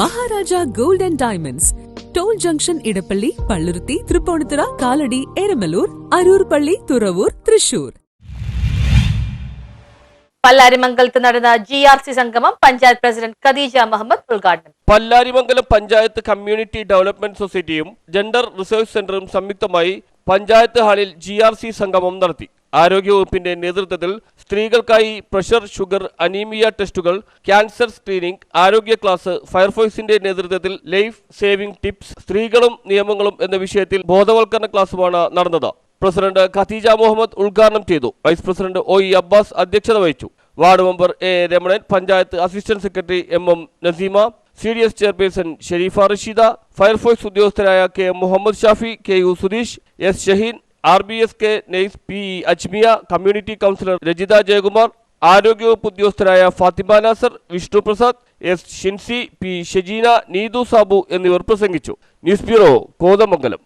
Maharaja gold and diamonds. Toll junction Edappally Palluruthy Tripunithura Kalady Eramalloor Aroor പള്ളി തുറവൂർ തൃശൂർ. പല്ലാരിമംഗലത്ത് നടന്ന G R C സംഗമം panchayat president Khadeeja Muhammad ഉദ്ഘാടനം. Pallarimangalam panchayat community development സൊസൈറ്റിയും gender research സെന്ററും സംയുക്തമായി പഞ്ചായത്ത് ഹാളിൽ ജി ആർ സി സംഗമം നടത്തി. ആരോഗ്യവകുപ്പിന്റെ നേതൃത്വത്തിൽ സ്ത്രീകൾക്കായി പ്രഷർ ഷുഗർ അനീമിയ ടെസ്റ്റുകൾ ക്യാൻസർ സ്ക്രീനിംഗ് ആരോഗ്യ ക്ലാസ് ഫയർഫോഴ്സിന്റെ നേതൃത്വത്തിൽ ലൈഫ് സേവിംഗ് ടിപ്സ് സ്ത്രീകളും നിയമങ്ങളും എന്ന വിഷയത്തിൽ ബോധവൽക്കരണ ക്ലാസുമാണ് നടന്നത്. പ്രസിഡന്റ് ഖദീജ മുഹമ്മദ് ഉദ്ഘാടനം ചെയ്തു. Vice president O E Abbas അധ്യക്ഷത വഹിച്ചു. Ward member A Ramanan panchayat assistant secretary M M Naseema C D S chairperson Sharifa Rasheeda fire force ഉദ്യോഗസ്ഥരായ K Muhammad Shafi K U Sudheesh S Shaheen R B S K Nais P E Ajmiya community counsellor Rajitha Jayakumar ആരോഗ്യവകുപ്പ് ഉദ്യോഗസ്ഥരായ Fathima Nasar Vishnu Prasad S Shincy P Shejeena Neethu Sabu എന്നിവർ പ്രസംഗിച്ചു. News bureau Kothamangalam.